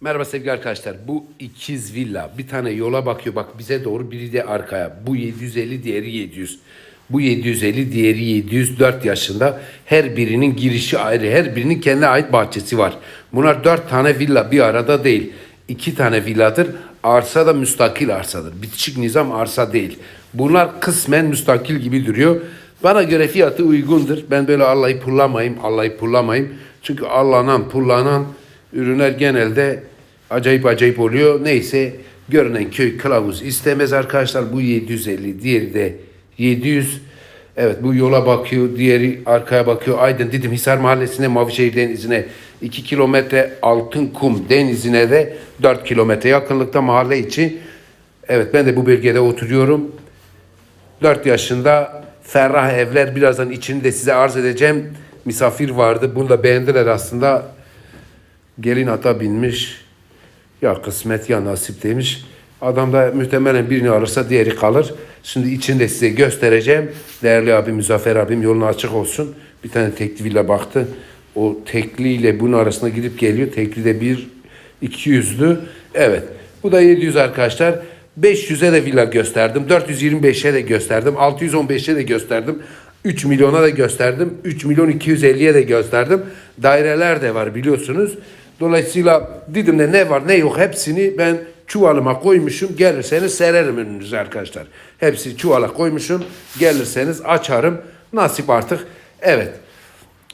Merhaba sevgili arkadaşlar. Bu ikiz villa. Bir tane yola bakıyor bak bize doğru biri de arkaya. Bu 750 diğeri 700. Bu 750 diğeri 700 4 yaşında. Her birinin girişi ayrı. Her birinin kendine ait bahçesi var. Bunlar 4 tane villa bir arada değil. 2 tane villadır. Arsa da müstakil arsadır. Bitişik nizam arsa değil. Bunlar kısmen müstakil gibi duruyor. Bana göre fiyatı uygundur. Ben böyle Allah'ı pullamayayım, Allah'ı pullamayayım. Çünkü Allah'dan pullanan ürünler genelde acayip acayip oluyor. Neyse görünen köy kılavuz istemez arkadaşlar. Bu 750, diğeri de 700. Evet bu yola bakıyor, diğeri arkaya bakıyor. Aydın Didim Hisar Mahallesi'ne, Mavişehir Denizi'ne 2 kilometre Altın Kum Denizi'ne de 4 kilometre yakınlıkta mahalle içi. Evet ben de bu bölgede oturuyorum. 4 yaşında ferrah evler birazdan içini de size arz edeceğim. Misafir vardı. Bunu da beğendiler aslında. Gelin ata binmiş. Ya kısmet ya nasip demiş. Adam da muhtemelen birini alırsa diğeri kalır. Şimdi içini de size göstereceğim. Değerli abim Müzaffer abim yolun açık olsun. Bir tane tekli villa baktı. O tekli ile bunun arasında gidip geliyor. Tekli de bir 200'lü. Evet. Bu da 700 arkadaşlar. 500'e de villa gösterdim. 425'e de gösterdim. 615'e de gösterdim. 3 milyona da gösterdim. 3 milyon 250'ye de gösterdim. Daireler de var biliyorsunuz. Dolayısıyla Didim'de ne var ne yok hepsini ben çuvalıma koymuşum. Gelirseniz sererim önünüze arkadaşlar. Hepsi çuvala koymuşum. Gelirseniz açarım. Nasip artık. Evet.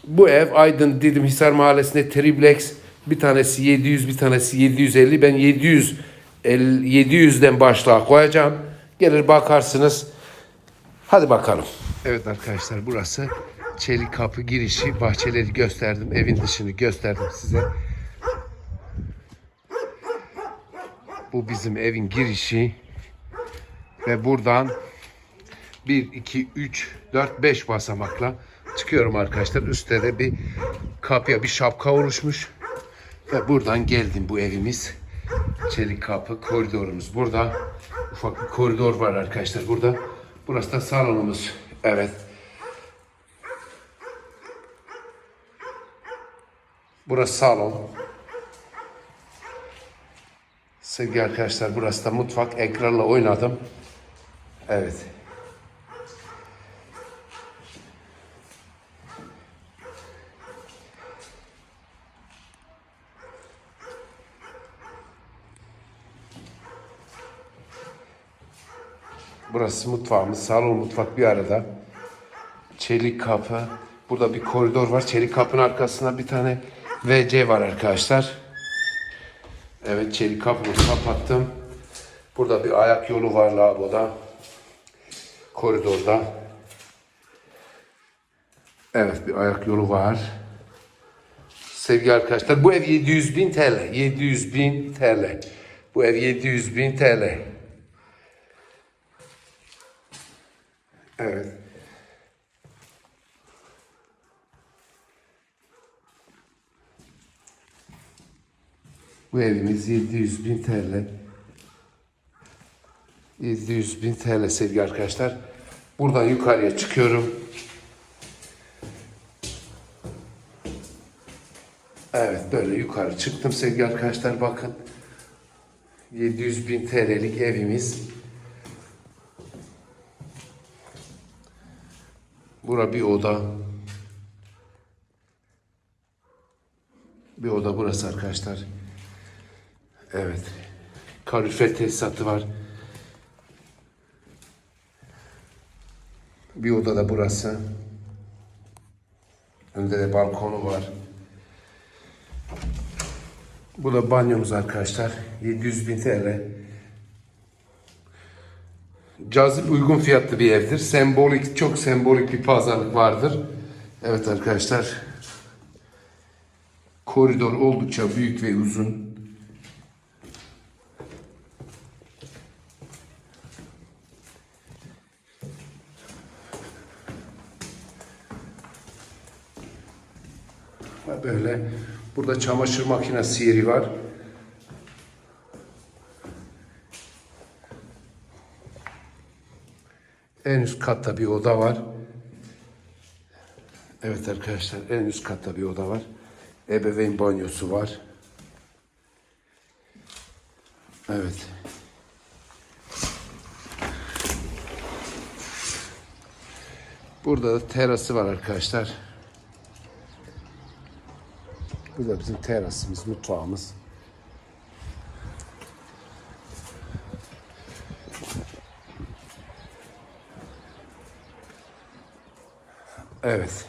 Bu ev Aydın Didim Hisar Mahallesi'nde triplex. Bir tanesi 700, bir tanesi 750. Ben 700 el- 700'den başlığa koyacağım. Gelir bakarsınız. Hadi bakalım. Evet arkadaşlar burası çelik kapı girişi. Bahçeleri gösterdim. Evin dışını gösterdim size. Bu bizim evin girişi. Ve buradan 1, 2, 3, 4, 5 basamakla çıkıyorum arkadaşlar. Üstte de bir kapıya bir şapka oluşmuş. Ve buradan geldim bu evimiz. Çelik kapı koridorumuz burada. Ufak bir koridor var arkadaşlar burada. Burası da salonumuz. Evet. Burası salon. Sevgili arkadaşlar burası da mutfak. Ekranla oynadım. Evet. Burası mutfağımız. Salon mutfak bir arada. Çelik kapı. Burada bir koridor var. Çelik kapının arkasında bir tane WC var arkadaşlar. Evet çelik kapımı kapattım. Burada bir ayak yolu var lavaboda. Koridorda. Evet bir ayak yolu var. Sevgili arkadaşlar bu ev 700 bin TL. 700 bin TL. Bu ev 700 bin TL. Evet. Bu evimiz 700 bin TL. 700 bin TL sevgili arkadaşlar. Buradan yukarıya çıkıyorum. Evet böyle yukarı çıktım sevgili arkadaşlar bakın. 700 bin TL'lik evimiz. Bura bir oda. Bir oda burası arkadaşlar. Evet. Kalorifer tesisatı var. Bir oda da burası. Önde de balkonu var. Bu da banyomuz arkadaşlar. 700 bin TL. Cazip uygun fiyatlı bir evdir. Sembolik, çok sembolik bir pazarlık vardır. Evet arkadaşlar. Koridor oldukça büyük ve uzun. Böyle. Burada çamaşır makinesi yeri var. En üst katta bir oda var. Evet arkadaşlar en üst katta bir oda var. Ebeveyn banyosu var. Evet. Burada da terası var arkadaşlar. Bu da bizim terasımız, mutfağımız. Evet.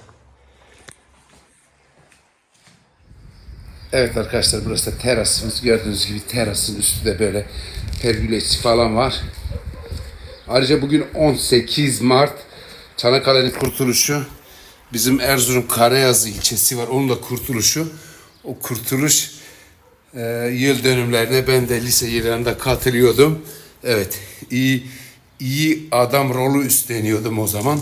Evet arkadaşlar burası da terasımız. Gördüğünüz gibi terasın üstü de böyle pergülesi falan var. Ayrıca bugün 18 Mart Çanakkale'nin kurtuluşu. Bizim Erzurum Karayazı ilçesi var. Onun da kurtuluşu. O kurtuluş e, yıl dönümlerine ben de lise yıllarında katılıyordum. Evet. iyi iyi adam rolü üstleniyordum o zaman.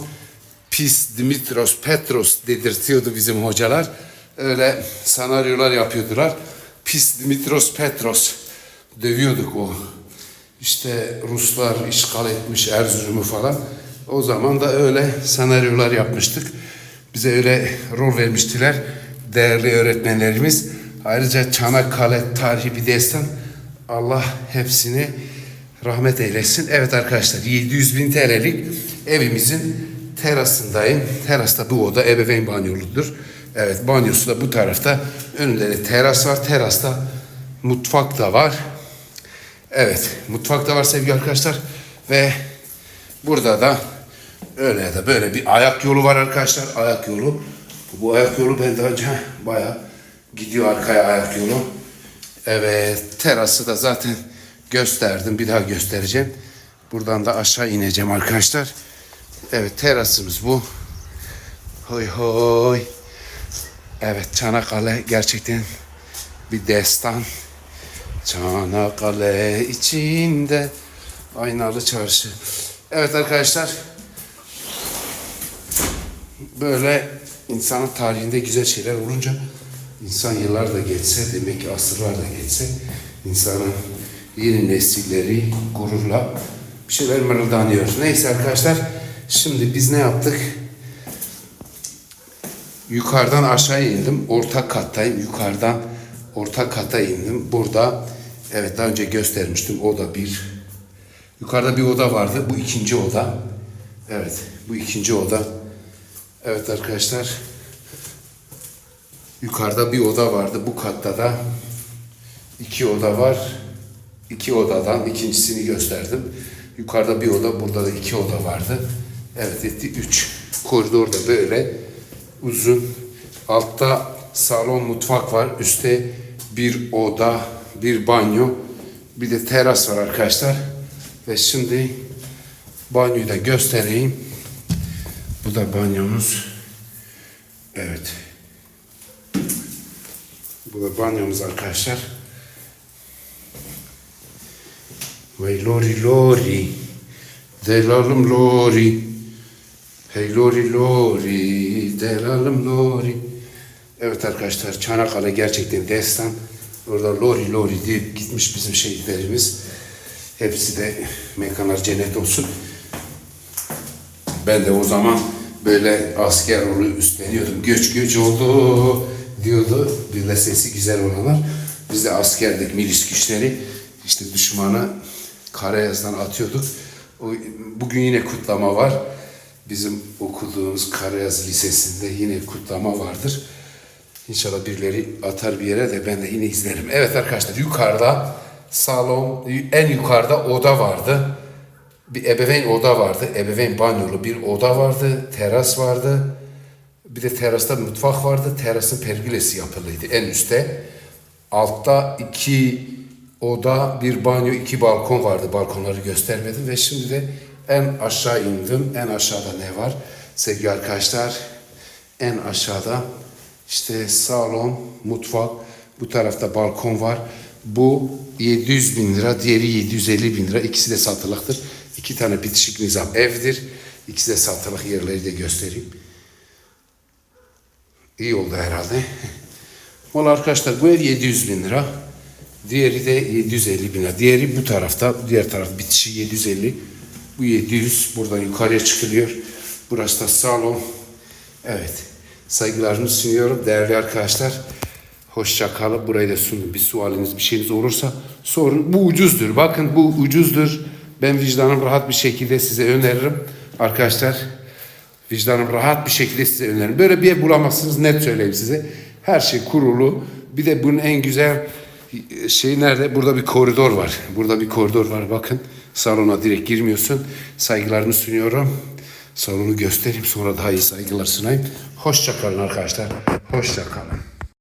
Pis Dimitros Petros dedirtiyordu bizim hocalar. Öyle senaryolar yapıyordular. Pis Dimitros Petros dövüyorduk o. İşte Ruslar işgal etmiş Erzurum'u falan. O zaman da öyle senaryolar yapmıştık. Bize öyle rol vermiştiler değerli öğretmenlerimiz. Ayrıca Çanakkale tarihi bir destan. Allah hepsini rahmet eylesin. Evet arkadaşlar 700 bin TL'lik evimizin terasındayım. Terasta bu oda ebeveyn banyoludur. Evet banyosu da bu tarafta. Önünde de teras var. Terasta mutfak da var. Evet mutfak da var sevgili arkadaşlar. Ve burada da öyle ya da böyle bir ayak yolu var arkadaşlar. Ayak yolu. Bu ayak yolu ben daha önce bayağı gidiyor arkaya ayak yolu. Evet terası da zaten gösterdim. Bir daha göstereceğim. Buradan da aşağı ineceğim arkadaşlar. Evet terasımız bu. Hoy hoy. Evet Çanakkale gerçekten bir destan. Çanakkale içinde aynalı çarşı. Evet arkadaşlar. Böyle insanın tarihinde güzel şeyler olunca insan yıllar da geçse demek ki asırlar da geçse insanın yeni nesilleri gururla bir şeyler mırıldanıyor. Neyse arkadaşlar şimdi biz ne yaptık? Yukarıdan aşağı indim. Orta kattayım. Yukarıdan orta kata indim. Burada evet daha önce göstermiştim. Oda bir. Yukarıda bir oda vardı. Bu ikinci oda. Evet bu ikinci oda. Evet arkadaşlar. Yukarıda bir oda vardı. Bu katta da iki oda var. İki odadan ikincisini gösterdim. Yukarıda bir oda, burada da iki oda vardı. Evet etti üç. Koridorda böyle uzun. Altta salon, mutfak var. Üstte bir oda, bir banyo. Bir de teras var arkadaşlar. Ve şimdi banyoyu da göstereyim. Bu da banyomuz. Evet. Bu da banyomuz arkadaşlar. Vay lori lori. Delalım lori. Hey lori lori. Delalım lori. Evet arkadaşlar Çanakkale gerçekten destan. Orada lori lori diye gitmiş bizim şehitlerimiz. Hepsi de mekanlar cennet olsun. Ben de o zaman böyle asker rolü üstleniyordum. Göç göç oldu diyordu. Bir de sesi güzel olanlar. Biz de askerdik milis güçleri. İşte düşmanı Karayaz'dan atıyorduk. O, bugün yine kutlama var. Bizim okuduğumuz Karayaz Lisesi'nde yine kutlama vardır. İnşallah birileri atar bir yere de ben de yine izlerim. Evet arkadaşlar yukarıda salon, en yukarıda oda vardı. Bir ebeveyn oda vardı. Ebeveyn banyolu bir oda vardı. Teras vardı. Bir de terasta mutfak vardı. Terasın pergülesi yapılıydı en üstte. Altta iki oda, bir banyo, iki balkon vardı. Balkonları göstermedim ve şimdi de en aşağı indim. En aşağıda ne var? Sevgili arkadaşlar, en aşağıda işte salon, mutfak, bu tarafta balkon var. Bu 700 bin lira, diğeri 750 bin lira. İkisi de satılıktır. İki tane bitişik nizam evdir. İkisi de satılık yerleri de göstereyim. İyi oldu herhalde. Valla arkadaşlar bu ev 700 bin lira. Diğeri de 750 bin lira. Diğeri bu tarafta. Diğer taraf bitişi 750. Bu 700. Buradan yukarıya çıkılıyor. Burası da salon. Evet. Saygılarımı sunuyorum değerli arkadaşlar. Hoşça kalın. Burayı da sunun. Bir sualiniz, bir şeyiniz olursa sorun. Bu ucuzdur. Bakın bu ucuzdur. Ben vicdanım rahat bir şekilde size öneririm. Arkadaşlar vicdanım rahat bir şekilde size öneririm. Böyle bir ev bulamazsınız net söyleyeyim size. Her şey kurulu. Bir de bunun en güzel şey nerede? Burada bir koridor var. Burada bir koridor var. Bakın salona direkt girmiyorsun. Saygılarımı sunuyorum. Salonu göstereyim sonra daha iyi saygılar sunayım. Hoşça kalın arkadaşlar. Hoşça kalın.